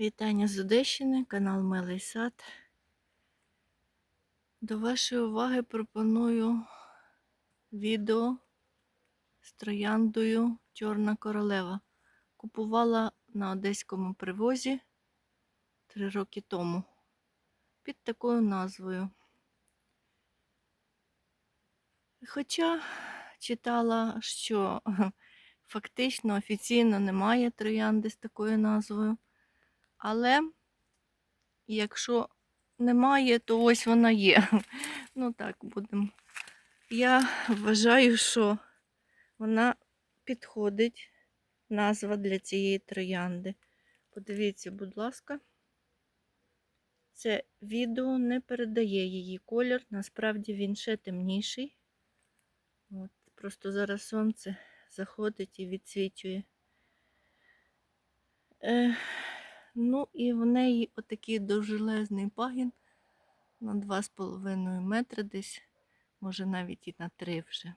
Вітання з Одещини, канал Милий Сад. До вашої уваги пропоную відео з трояндою Чорна королева. Купувала на одеському привозі три роки тому під такою назвою. Хоча читала, що фактично офіційно немає троянди з такою назвою. Але якщо немає, то ось вона є. Ну так будемо. Я вважаю, що вона підходить назва для цієї троянди. Подивіться, будь ласка, це відео не передає її колір, насправді він ще темніший. От, Просто зараз сонце заходить і відсвічує. Е, Ну і в неї отакий довжелезний пагін на 2,5 метри десь, може навіть і на 3 вже.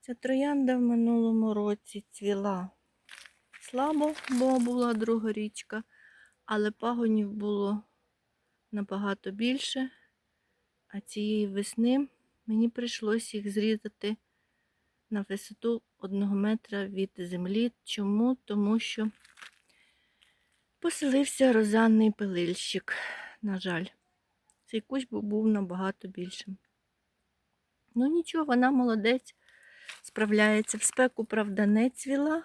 Ця троянда в минулому році цвіла слабо, бо була друга річка, але пагонів було набагато більше. А цієї весни мені прийшлося їх зрізати на висоту 1 метра від землі. Чому? Тому що поселився розанний пилильщик, на жаль. Цей кущ був набагато більшим. Ну нічого, вона молодець, справляється. В спеку, правда, не цвіла,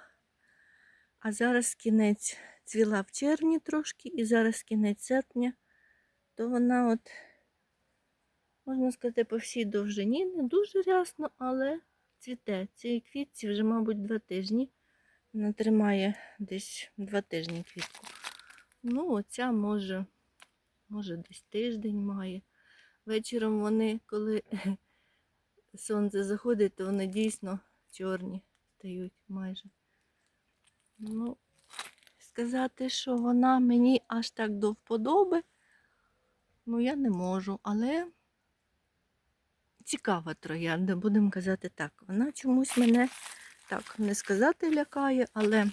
а зараз кінець цвіла в червні трошки, і зараз кінець серпня, то вона от, можна сказати, по всій довжині, не дуже рясно, але цвіте. Цій квітці вже, мабуть, два тижні. Вона тримає десь два тижні квітку. Ну, оця може, може, десь тиждень має. Вечором вони, коли сонце заходить, то вони дійсно чорні стають майже. Ну, сказати, що вона мені аж так до вподоби, ну я не можу, але цікава троянда, будемо казати так. Вона чомусь мене так не сказати лякає, але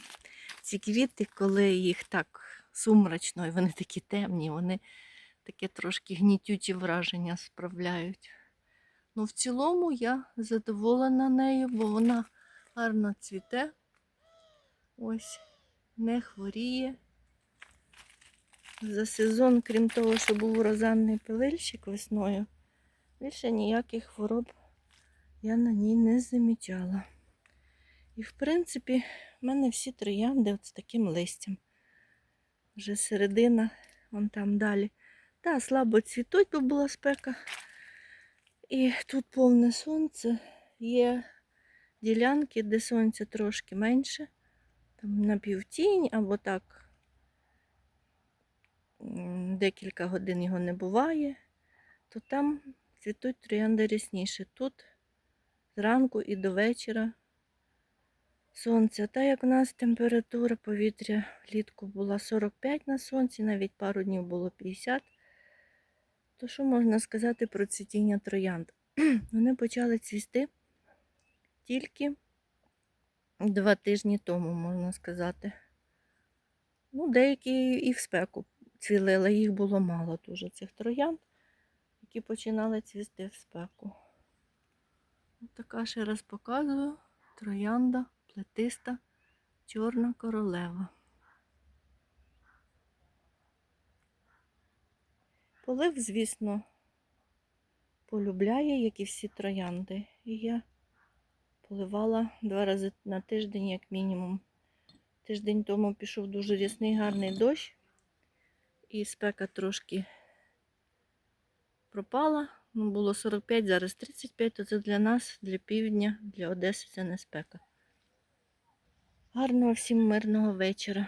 ці квіти, коли їх так сумрачно, вони такі темні, вони таке трошки гнітючі враження справляють. Ну, в цілому я задоволена нею, бо вона гарно цвіте. Ось, не хворіє. За сезон, крім того, що був розанний пилильщик весною, більше ніяких хвороб я на ній не замічала. І, в принципі, в мене всі троянди от з таким листям. Вже середина, вон там далі. Та, слабо цвітуть, бо була спека. І тут повне сонце. Є ділянки, де сонця трошки менше. Там на півтінь або так декілька годин його не буває, то там цвітуть троянди рясніше. Тут зранку і до вечора сонця. Та як у нас температура повітря влітку була 45 на сонці, навіть пару днів було 50. То що можна сказати про цвітіння троянд? Вони почали цвісти тільки два тижні тому, можна сказати. Ну, деякі і в спеку цвіли, але їх було мало дуже цих троянд, які починали цвісти в спеку. Ось така ще раз показую троянда плетиста чорна королева. Полив, звісно, полюбляє, як і всі троянди. І я поливала два рази на тиждень, як мінімум. Тиждень тому пішов дуже рясний гарний дощ, і спека трошки пропала. Ну, було 45, зараз 35, то це для нас, для півдня, для Одеси це не спека. Гарного всім мирного вечора.